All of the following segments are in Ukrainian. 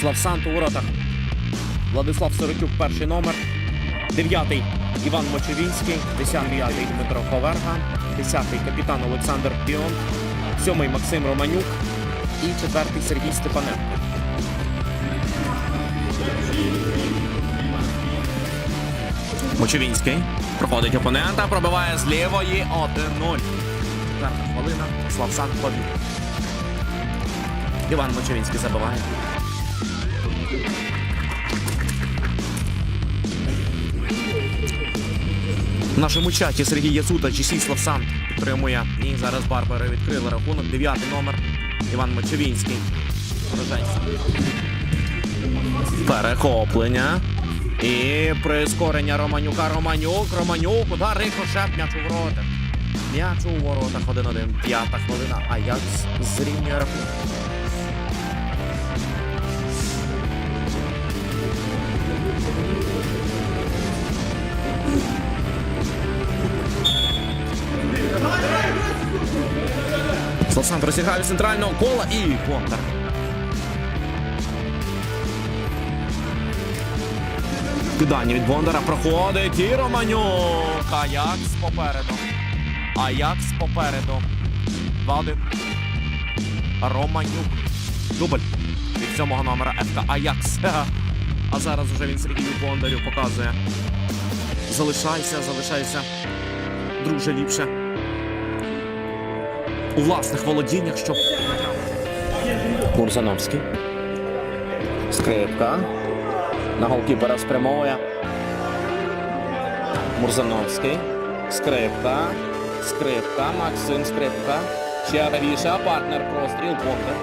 Славсант у воротах. Владислав Соротюк, перший номер. Дев'ятий Іван Мочевінський, десятий Дмитро Ховерга, десятий капітан Олександр Піон, сьомий Максим Романюк і четвертий Сергій Степаненко. Мочевінський проходить опонента, пробиває з лівої 1-0. Четверта хвилина. Славсан побіг. Іван Мочевінський забиває. В нашому чаті Сергій Яцута, GC Славсан підтримує. І зараз Барбари відкрили рахунок. Дев'ятий номер. Іван Мочевінський. Перехоплення. І прискорення Романюка. Романюк. Романюк. Удар рикошет. М'яч у воротах. М'яч у воротах 1-1. П'ята хвилина. А як зрівнює рахунок? Славсан розіграє центрального кола і контр. Кидання від Бондара проходить і Романюк. Аякс попереду. Аякс попереду. 2-1. Романюк. Дубль від сьомого номера ФК Аякс. А зараз вже він Сергію Бондарю показує. Залишайся, залишайся. Друже ліпше. У власних володіннях, щоб. Мурзановський. Скрипка. На голкіпера спрямовує. Мурзановський. Скрипка. Скрипка. Максим Скрипка. Ще правіше. Партнер простріл. Бондар.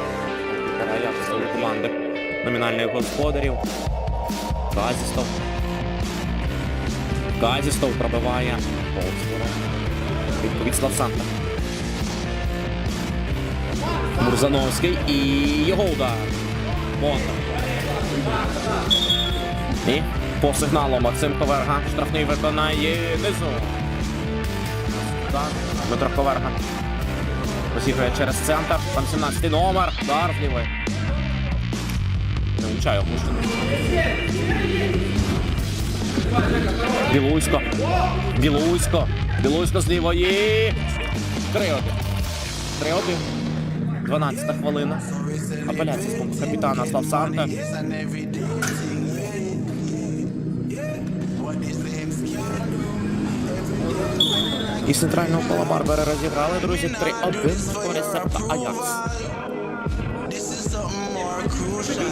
Якості команди номінальних господарів. Казістов. Казістов пробиває. Повз Відповідь Славсанта. Мурзановський і його удар. Бондар. І по сигналу Максим Коверга. Штрафний виконає низу. Дмитро Коверга. Посігує через центр. Там 17 номер. Удар влівий. Не влучає опущений. Білусько. Білусько. Білусько з лівої. 3-1. 3-1. 12 хвилина. Апеляція з боку капітана Славсанта. Із центрального кола Барбери розіграли, друзі, 3-1 в користь Серта Аякс.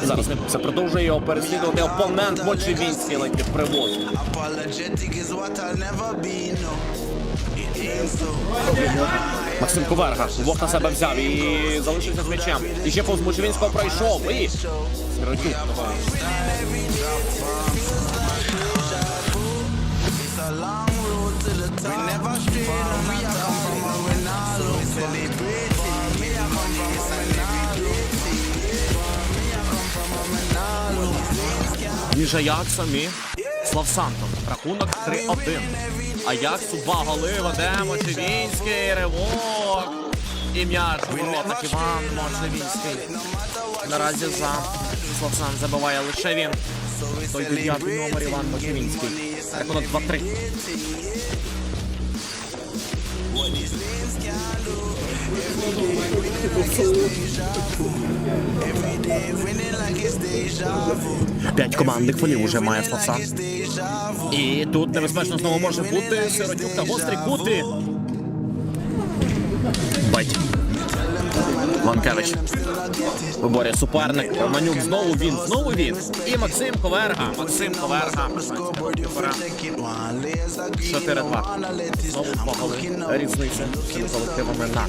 Зараз це продовжує його переслідувати опонент Мочевінський ледь привоз. Максим Коверга двох на себе взяв і залишився з м'ячем. І ще повз Мочевінського пройшов. І Сиротюк. Між Аяксом і Славсантом. Рахунок 3-1. Аяксу Суба Голива, де Мочевінський, ривок. І м'яч у воротах Іван Мочевінський. Наразі за Славсан забиває лише він. Той дев'ятий номер Іван Мочевінський. Рахунок 2-3. П'ять командних фолів уже має vu. І тут небезпечно знову може бути Сиротюк та гострі кути. Бать. Ланкевич. Виборює суперник. Романюк знову він, знову він. І Максим Коверга. Максим Коверга. Take it one layers again. 4-2. Знову два. Різниця між колективами на.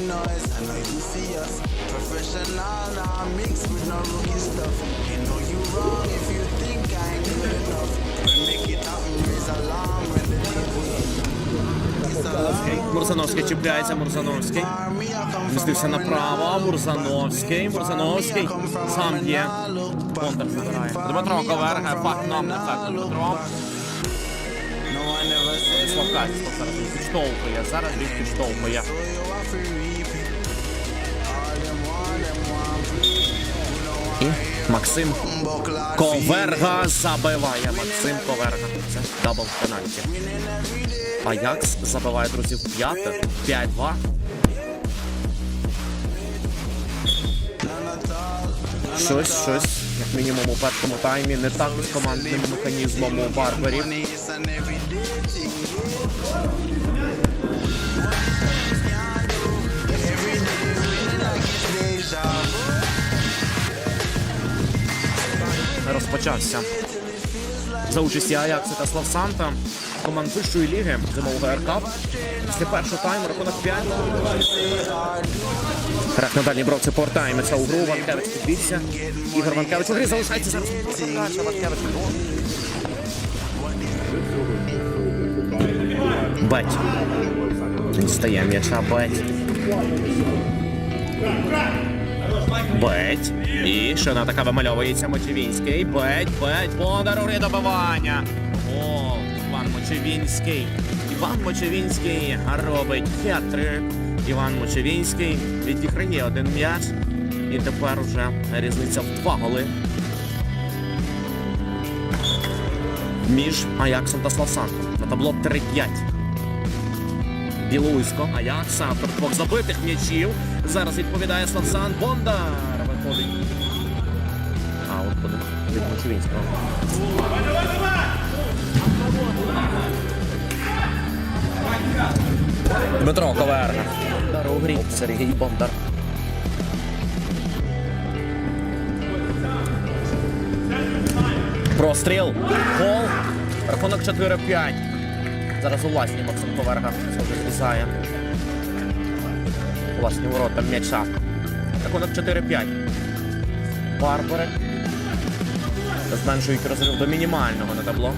make it happen, Long Мурзановський чіпляється, Мурзановський. Змістився направо. Мурзановський. Мурзановський. Сам є. Бондар забирає. Дмитро Коверга. Факт нам не факт. Дмитро. Славкач зараз підштовхує. Зараз він підштовхує. І Максим Коверга забиває. Максим Коверга. Це дабл пенальті. Аякс забиває друзів п'яте. 5-2. Щось, щось, як мінімум у першому таймі, не так з командним механізмом у барбарів. Розпочався. За участі Аякса та Славсанта команд вищої ліги зимового РК. Після першого тайму рахунок 5. Грак на дальній бровці повертаємося у гру. Ванкевич підбігся. Ігор Ванкевич у грі залишається зараз. Ванкевич у гол. Стає м'яча Беть. Беть. І ще одна така вимальовується Мочевінський. Беть, беть, Бондар у добивання. Гол. Іван Мочевінський. Іван Мочевінський робить хет-трик. Іван Мочевінський відіграє один м'яч. І тепер уже різниця в два голи. Між Аяксом та Славсантом. На табло 3-5. Білоусько, Аякс, автор двох забитих м'ячів. Зараз відповідає Славсан Бондар. Виходить. А, от буде від Мочевінського. Дмитро Коверна. Бондар у грі. Сергій Бондар. Простріл. Гол. Рахунок 4-5. Зараз у власні Максим Поверга злізає. Власні ворота м'яча. Рахунок 4-5. Барбари. Зменшують розрив до мінімального на табло.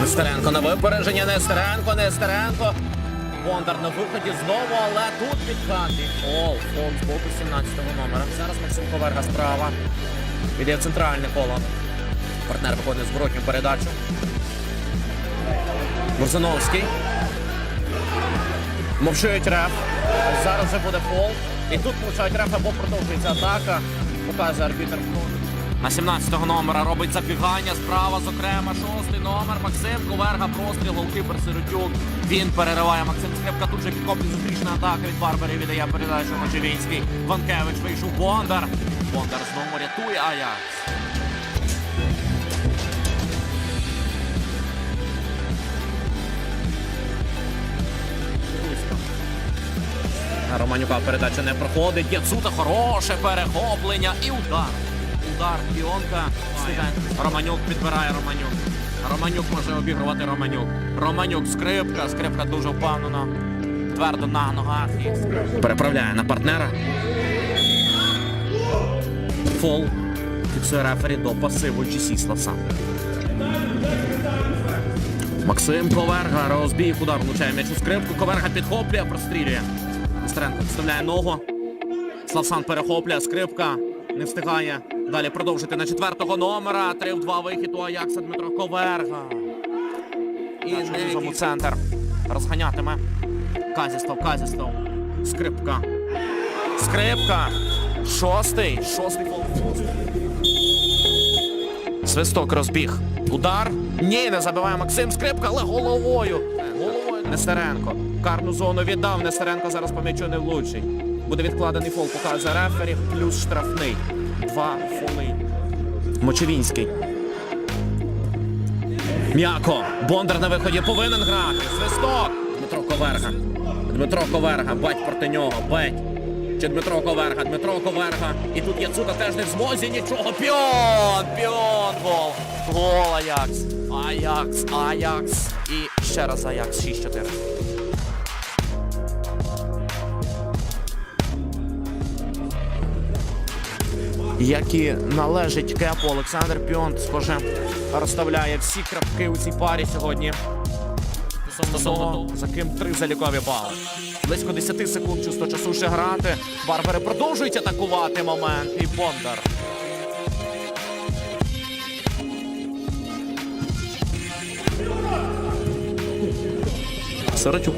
Нестеренко на випередження, Нестеренко, Нестеренко. Бондар на виході знову, але тут підхати. Ол, фол з боку 17-го номера. Зараз Максим Коверга справа. Іде в центральне коло. Партнер виходить з зворотню передачу. Мурзановський. Мовчують реф. Зараз вже буде фол. І тут мовчають реф, або продовжується атака. Показує арбітр фол. На 17-го номера робить забігання справа, зокрема, шостий номер. Максим Коверга, простріл, голкіпер Сиротюк. Він перериває Максим Скрипка. Тут же підкоплює зустрічна атака від Барбарів. Віддає передачу Мочевінський. Ванкевич вийшов Бондар. Бондар знову рятує Аякс. Романюка передача не проходить. Яцута хороше перехоплення і удар. Удар піонка. Романюк підбирає Романюк. Романюк може обігрувати Романюк. Романюк скрипка. Скрипка дуже впевнено. Твердо на ногах. Переправляє на партнера. Фол. Фіксує рефері до пасиву GC Славса. Максим Коверга розбіг удар влучає м'яч у скрипку. Коверга підхоплює, прострілює. Нестеренко вставляє ногу. Славсан перехоплює, скрипка не встигає. Далі продовжити на четвертого номера. 3 в 2 вихід у Аякса Дмитро Коверга. І у центр. Розганятиме. Казістов, Казістов. Скрипка. Скрипка. Шостий. Шостий фол. Свисток розбіг. Удар. Ні, не забиває Максим Скрипка, але головою. Головою Нестеренко. Карну зону віддав. Нестеренко зараз по м'ячу не влучить. Буде відкладений фол, показує рефері, плюс штрафний. Два фоли. Мочевінський. М'яко. Бондар на виході повинен грати. Свисток. Дмитро Коверга. Дмитро Коверга. Бать проти нього. Бать. Чи Дмитро Коверга, Дмитро Коверга. І тут Яцута теж не в змозі нічого. Піон! Піон! Гол! Гол Аякс! Аякс! Аякс! І ще раз Аякс 6-4. Як і належить кепу Олександр Піон, схоже, розставляє всі крапки у цій парі сьогодні. Стосовно за ким три залікові бали. Близько 10 секунд чисто часу ще грати. Барбари продовжують атакувати момент. І Бондар. Сарачук.